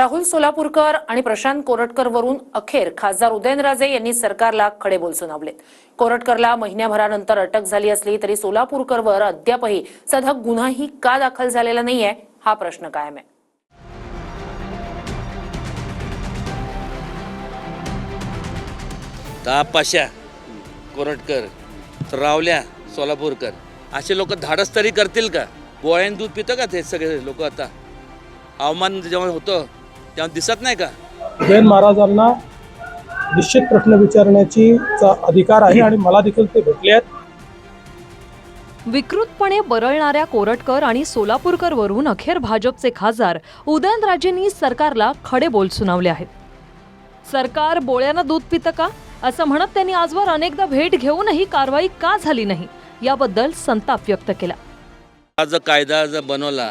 राहुल सोलापूरकर आणि प्रशांत कोरटकर वरून अखेर खासदार उदयनराजे यांनी सरकारला खडेबोल सुनावले कोरटकरला महिन्याभरानंतर अटक झाली असली तरी सोलापूरकरवर अद्यापही सधक गुन्हाही का दाखल झालेला नाहीये हा प्रश्न कायम आहे. तापाशा कोरटकर रावल्या सोलापूरकर असे लोक धाडस तरी करतील का? गोळ्यान दूध पितं का ते सगळे लोक आता? अवमान जेव्हा होतं तेव्हा दिसत नाही का? जैन महाराजांना निश्चित प्रश्न विचारण्याची चा अधिकार आहे आणि मला देखील ते भेटले आहेत. विकृतपणे बरळणाऱ्या कोरटकर आणि सोलापूरकरवरून अखेर भाजपचे खासदार उदयनराजेंनी सरकारला खडे बोल सुनावले आहेत. सरकार बोळ्यानं दूध पितं का? असं म्हणत त्यांनी आजवर अनेकदा भेट घेऊनही कारवाई का झाली नाही? याबद्दल संताप व्यक्त केला. हा जर कायदा जर बनवला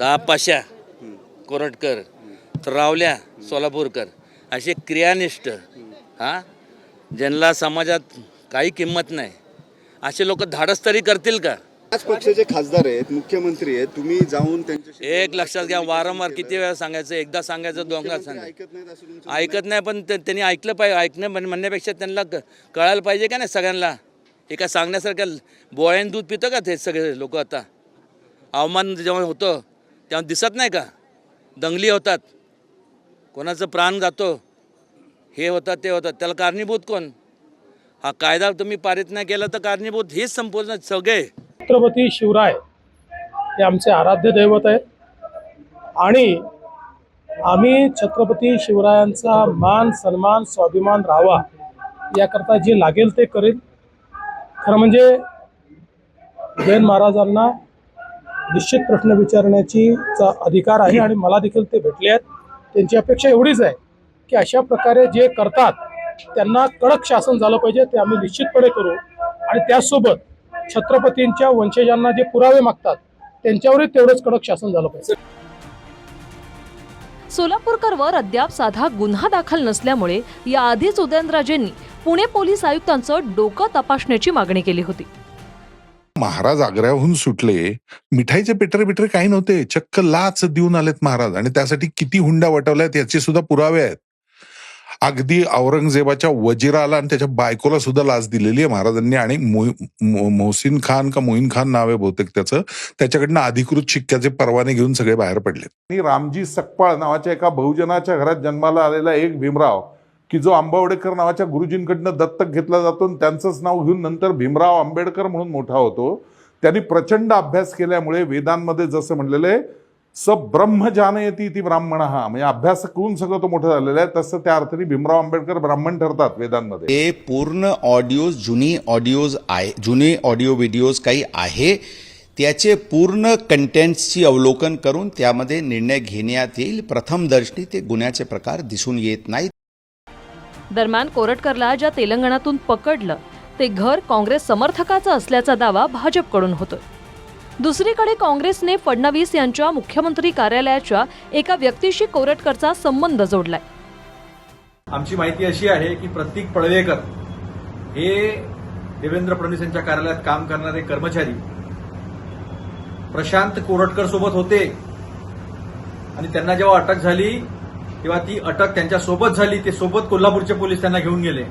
तापाशा कोरटकर रावल्या सोलापूरकर असे क्रियानिष्ठ हां? ज्यांना समाजात काही किंमत नाही. असे लोक धाडस तरी करतील का? त्याच पक्षाचे खासदार आहेत मुख्यमंत्री आहेत तुम्ही जाऊन त्यांच्याशी एक लक्षात घ्या वारंवार किती वेळा सांगायचं एकदा सांगायचं दोनदा सांगायचं. ऐकत नाही पण ते- त्यांनी ऐकलं पाहिजे ऐकणं म्हण- म्हणण्यापेक्षा त्यांना क- कळायला पाहिजे का नाही सगळ्यांना? हे काय सांगण्यासारखं बोळ्यान दूध पितं का ते सगळे लोक आता? अवमान जेव्हा होतं तेव्हा दिसत नाही का? दंगली होतात. कोणाचं प्राण जातो हे होतं ते होतं. त्याला कारणीभूत कोण? हा कायदा तुम्ही पारित नाही केला तर कारणीभूत हेच संपूर्ण सगळे. छत्रपती शिवराय हे आमचे आराध्य दैवत आहेत. आणि आम्ही छत्रपती शिवरायांचा मान सन्मान स्वाभिमान राहावा याकरता जे लागेल ते करेल. खरं म्हणजे जैन महाराजांना निश्चित प्रश्न विचारण्याची चा अधिकार आहे आणि मला देखील ते भेटले आहेत. त्यांची अपेक्षा एवढीच आहे की अशा प्रकारे जे करतात त्यांना कडक शासन झालं पाहिजे ते आम्ही निश्चितपणे करू. आणि त्याचसोबत छत्रपतींच्या वंशजांना जे पुरावे मागतात त्यांच्यावरही तेवढंच कडक शासन झालं पाहिजे. सोलापूरकरवर अद्याप साधा गुन्हा दाखल नसल्यामुळे याआधीच उदयनराजेंनी पुणे पोलीस आयुक्तांचं डोकं तपासण्याची मागणी केली होती. महाराज आग्र्याहून सुटले. मिठाईचे पेटरे बिटरे काही नव्हते. चक्क लाच देऊन आलेत महाराज. आणि त्यासाठी किती हुंडा वटवल्यात याचे सुद्धा पुरावे आहेत. अगदी औरंगजेबाच्या वजिराला आणि त्याच्या बायकोला सुद्धा लाच दिलेली आहे महाराजांनी. आणि मोहसिन खान का मोहीन खान नाव आहे बहुतेक त्याचं. त्याच्याकडनं अधिकृत शिक्क्याचे परवाने घेऊन सगळे बाहेर पडले आणि रामजी सकपाळ नावाच्या एका बहुजनाच्या घरात जन्माला आलेला एक भीमराव की जो आंबावडेकर नावाच्या गुरुजींकडनं दत्तक घेतला जातो आणि त्यांचंच नाव घेऊन नंतर भीमराव आंबेडकर म्हणून मोठा होतो. त्यांनी प्रचंड अभ्यास केल्यामुळे वेदांमध्ये जसं म्हणलेलं आहे स ब्रह्म जानयती ती ब्राह्मण. हा म्हणजे अभ्यास करून सगळं तो मोठं झालेला आहे तसं त्या अर्थाने भीमराव आंबेडकर ब्राह्मण ठरतात वेदांमध्ये. हे पूर्ण ऑडिओज जुनी ऑडिओज आहे जुने ऑडिओ व्हिडिओज काही आहे त्याचे पूर्ण कंटेंट्सची अवलोकन करून त्यामध्ये निर्णय घेण्यात येईल. प्रथमदर्शनी ते गुन्ह्याचे प्रकार दिसून येत नाहीत. दरम्यान कोरटकरला ज्या तेलंगणातून पकडलं ते घर काँग्रेस समर्थकाचं असल्याचा दावा भाजपकडून होतोय. दुसरीकडे काँग्रेसने फडणवीस यांच्या मुख्यमंत्री कार्यालयाच्या एका व्यक्तीशी कोरटकरचा संबंध जोडलाय. आमची माहिती अशी आहे की प्रतीक पळवेकर हे देवेंद्र फडणवीस यांच्या कार्यालयात काम करणारे कर्मचारी प्रशांत कोरटकर सोबत होते. आणि त्यांना जेव्हा अटक झाली तेव्हा ती अटक त्यांच्यासोबत झाली. ते सोबत कोल्हापूरचे पोलीस त्यांना घेऊन गेले.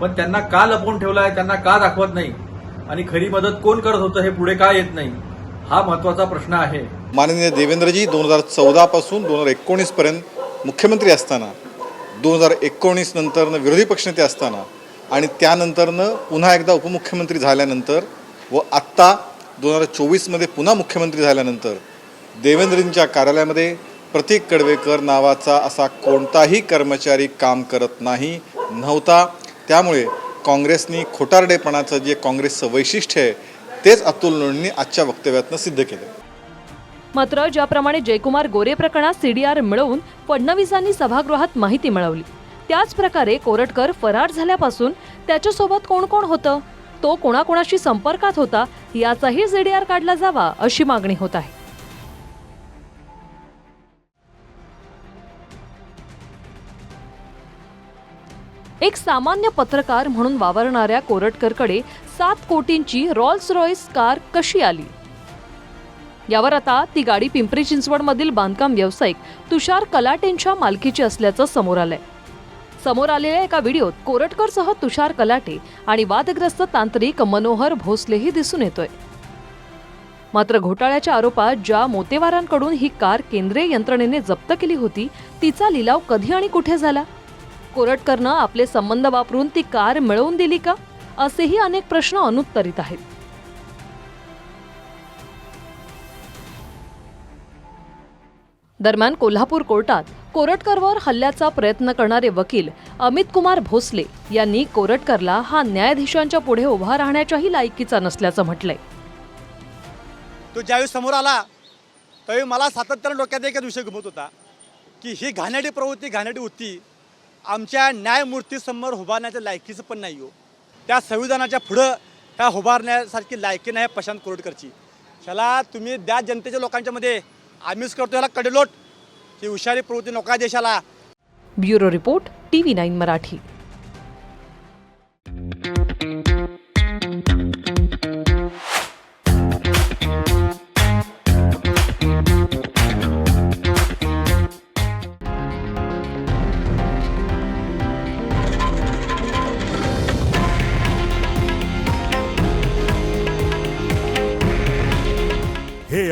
पण त्यांना का लपवून ठेवलाय त्यांना का दाखवत नाही? आणि खरी मदत कोण करत होतं हे पुढे का येत नाही? हा महत्त्वाचा प्रश्न आहे. माननीय देवेंद्रजी दोन हजार चौदा पासून दोन हजार एकोणीस पर्यंत मुख्यमंत्री असताना दोन हजार एकोणीस नंतरनं विरोधी पक्षनेते असताना आणि त्यानंतरनं पुन्हा एकदा उपमुख्यमंत्री झाल्यानंतर व आत्ता दोन हजार चोवीसमध्ये पुन्हा मुख्यमंत्री झाल्यानंतर देवेंद्रजींच्या कार्यालयामध्ये प्रतीक कडवेकर नावाचा असा कोणताही कर्मचारी काम करत नाही नव्हता. त्यामुळे काँग्रेसनी खोटारडेपणाचं जे काँग्रेसचं वैशिष्ट्य आहे तेच अतुल लोणींनी आजच्या वक्तव्यातनं सिद्ध केलं. मात्र ज्याप्रमाणे जयकुमार गोरे प्रकरणात सीडीआर मिळवून फडणवीसांनी सभागृहात माहिती मिळवली त्याच प्रकारे कोरटकर फरार झाल्यापासून त्याच्यासोबत कोण कोण होतं? तो कोणाकोणाशी संपर्कात होता? याचाही सीडीआर काढला जावा अशी मागणी होत आहे. एक सामान्य पत्रकार म्हणून वावरणाऱ्या कोरटकरकडे सात कोटींची रॉल्स रॉईस कार कशी आली? यावर आता ती गाडी पिंपरी चिंचवडमधील बांधकाम व्यावसायिक तुषार कलाटेंच्या मालकीची असल्याचं समोर आलंय. समोर आलेल्या एका व्हिडिओत कोरटकरसह तुषार कलाटे आणि वादग्रस्त तांत्रिक मनोहर भोसलेही दिसून येतोय. मात्र घोटाळ्याच्या आरोपात ज्या मोतेवारांकडून ही कार केंद्रीय यंत्रणेने जप्त केली होती तिचा लिलाव कधी आणि कुठे झाला? कोरटकरनं आपले संबंध वापरून ती कार मिळवून दिली का? असेही अनेक प्रश्न अनुत्तरित आहेत. दरम्यान कोल्हापूर कोर्टात कोरटकरवर हल्ल्याचा प्रयत्न करणारे वकील अमित कुमार भोसले यांनी कोरटकरला हा न्यायाधीशांच्या पुढे उभा राहण्याच्याही लायकीचा नसल्याचं म्हटलंय. तो ज्यावेळी समोर आला त्यावेळी मला सातत्यानं डोक्यात एकच विषय घुमत होता की ही घाणेडी प्रवृत्ती घाणेडी होती आमच्या न्यायमूर्तीसमोर उभारण्याच्या लायकीचं पण नाही हो. त्या संविधानाच्या पुढं त्या उभारण्यासारखी लायकी नाही प्रशांत कोरोडकरची. ह्याला तुम्ही त्या जनतेच्या लोकांच्यामध्ये आम्हीच करतो ह्याला कडेलोट. ही हुशारी प्रवृत्ती नका देशाला. Bureau report T V nine Marathi.